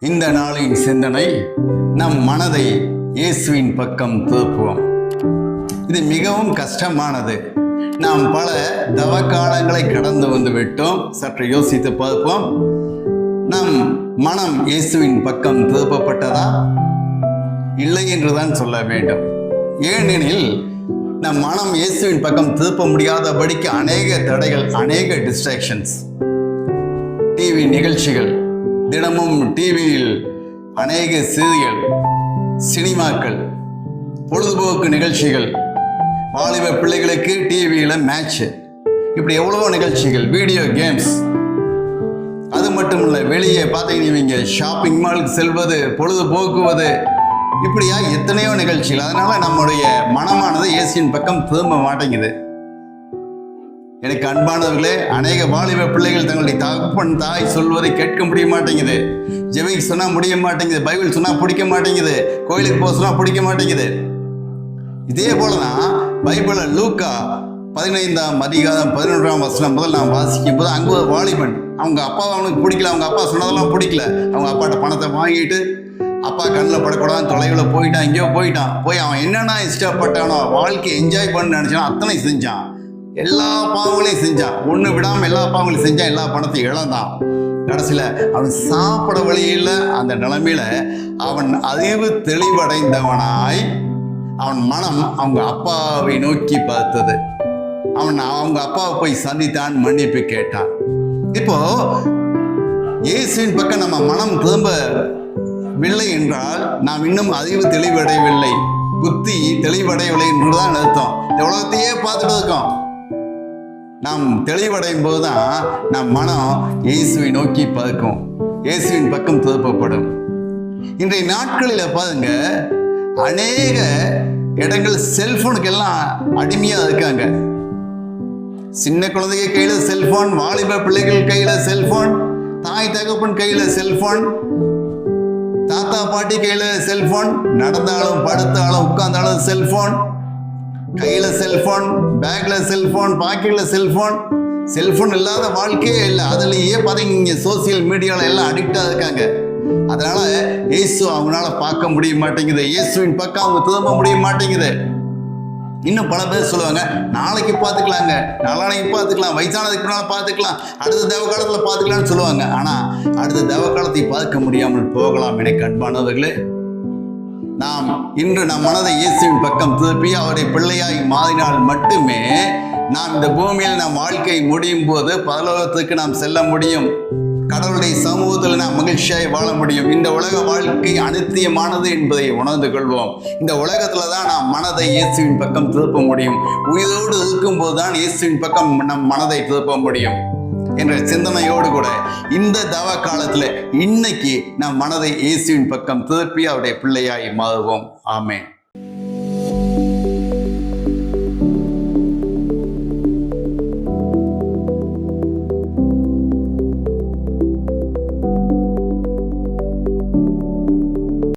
இந்த நாளின் சிந்தனை நம் மனதை இயேசுவின் பக்கம் திருப்புவோம். இது மிகவும் கஷ்டமானது. நாம் பல தவக்காலங்களை கடந்து வந்து விட்டோம். சற்று யோசித்து பார்ப்போம். நம் மனம் இயேசுவின் பக்கம் திருப்பப்பட்டதா? இல்லை என்றுதான் சொல்ல வேண்டும். ஏனெனில் நம் மனம் இயேசுவின் பக்கம் திருப்ப முடியாதபடிக்கு அநேக தடைகள் அநேக டிஸ்ட்ராக்ஷன்ஸ் டிவி நிகழ்ச்சிகள் தினமும் டிவியில் அநேக செய்திகள் சினிமாக்கள் பொழுதுபோக்கு நிகழ்ச்சிகள். வாலிப பிள்ளைகளுக்கு டிவியில் மேட்ச்சு இப்படி எவ்வளவோ நிகழ்ச்சிகள் வீடியோ கேம்ஸ் அது மட்டும் இல்லை வெளியே பார்த்தீங்கன்னா இவங்க ஷாப்பிங் மாலுக்கு செல்வது பொழுதுபோக்குவது. இப்படியா எத்தனையோ நிகழ்ச்சிகள். அதனால் நம்முடைய மனமானது ஏசியின் பக்கம் திரும்ப மாட்டேங்குது. எனக்கு அன்பானவர்களே அநேக வாலிப பிள்ளைகள் தங்களுடைய தகப்பன் தாய் சொல்வதை கேட்க முடிய மாட்டேங்குது. ஜெபிக்க சொன்னால் முடிய மாட்டேங்குது பைபிள் சொன்னால் பிடிக்க மாட்டேங்குது கோயிலுக்கு போக சொன்னால் பிடிக்க மாட்டேங்குது. இதே போலதான் பைபிள லூக்கா பதினைந்தாம் அதிகாரம் பதினொன்றாம் வசனம் முதல் நான் வாசிக்கும் போது அங்கே ஒரு வாலிபன் அவங்க அப்பா அவனுக்கு பிடிக்கல அவங்க அப்பா சொன்னதெல்லாம் பிடிக்கல. அவங்க அப்பாட்ட பணத்தை வாங்கிட்டு அப்பா கண்ணில் படக்கூடாது தொலைவில் போயிட்டான் எங்கேயோ போயிட்டான். போய் அவன் என்னென்ன இஷ்டப்பட்டானோ வாழ்க்கையை என்ஜாய் பண்ணு நினச்சானோ அத்தனை செஞ்சான். எல்லா பாவங்களையும் செஞ்சான் ஒன்று விடாமல் எல்லா பாவங்களையும் செஞ்சான் எல்லா பணத்தையும் இழந்தான். கடைசியில் அவன் சாப்பிட வழியில் அந்த நிலைமையில அவன் அறிவு தெளிவடைந்தவனாய் அவன் மனம் அவங்க அப்பாவை நோக்கி பார்த்தது. அவன் அவங்க அப்பாவை போய் சந்தித்தான் மன்னிப்பு கேட்டான். இப்போ இயேசுவின் பக்கம் நம்ம மனம் திரும்பவில்லை என்றால் நாம் இன்னும் அறிவு தெளிவடையவில்லை. புத்தி தெளிவடையவில்லை என்றுதான் அர்த்தம். இந்த உலகத்தையே பார்த்துட்டு இருக்கோம். நாம் தெளிவடையும் போது தான் நம் மனம் இயேசுவை நோக்கி பார்க்கும் இயேசுவின் பக்கம் திருப்பப்படும். இன்றைய நாட்களில் பாருங்க அநேக இடங்கள் செல்போனுக்கு எல்லாம் அடிமையா இருக்காங்க. சின்ன குழந்தைங்க கையில செல்போன் வாலிப பிள்ளைகள் கையில செல்போன் தாய் தகப்பன் கையில செல்போன் தாத்தா பாட்டி கையில செல்போன் நடந்தாலும் படுத்தாலும் உட்கார்ந்தாலும் செல்போன். கையில செல்போன் பேக்ல செல்போன் பாக்கெட்ல செல்போன் செல்போன் இல்லாத வாழ்க்கையே இல்லை. அதுலயே பாத்தீங்க சோசியல் மீடியால எல்லாம் அடிக்டா இருக்காங்க. அதனால இயேசு அவங்களால பார்க்க முடிய மாட்டேங்குது. இயேசுவின் பக்கம் அவங்க திரும்ப முடிய மாட்டேங்குது. இன்னும் பல பேர் சொல்லுவாங்க நாளைக்கு பார்த்துக்கலாங்க. நாளானைக்கு பார்த்துக்கலாம். வயசானதுக்கு முன்னால் பார்த்துக்கலாம். அடுத்த தேவ காலத்தில் பார்த்துக்கலாம்னு சொல்லுவாங்க. ஆனால் அடுத்த தேவ காலத்தை பார்க்க முடியாமல் போகலாம். எனக்கு அன்பானவர்களே நாம் இன்று நம் மனதை இயேசுவின் பக்கம் திருப்பி அவரை பிள்ளையாய் மாறினால் மட்டுமே நாம் இந்த பூமியில் நம் வாழ்க்கை முடியும் போது பரலோகத்துக்கு நாம் செல்ல முடியும். கடவுளுடைய சமூகத்தில் நாம் மகிழ்ச்சியாய் வாழ முடியும். இந்த உலக வாழ்க்கை அனித்தியமானது என்பதை உணர்ந்து கொள்வோம். இந்த உலகத்துல தான் நாம் மனதை இயேசுவின் பக்கம் திருப்ப முடியும். உயிரோடு இருக்கும்போது தான் இயேசுவின் பக்கம் நம் மனதை திருப்ப முடியும். என்ற சிந்தனையோடு கூட இந்த தவ காலத்தில் இன்னைக்கு நம் மனதை இயேசுவின் பக்கம் திருப்பி அவருடைய பிள்ளையாய் மாறுவோம். ஆமேன்.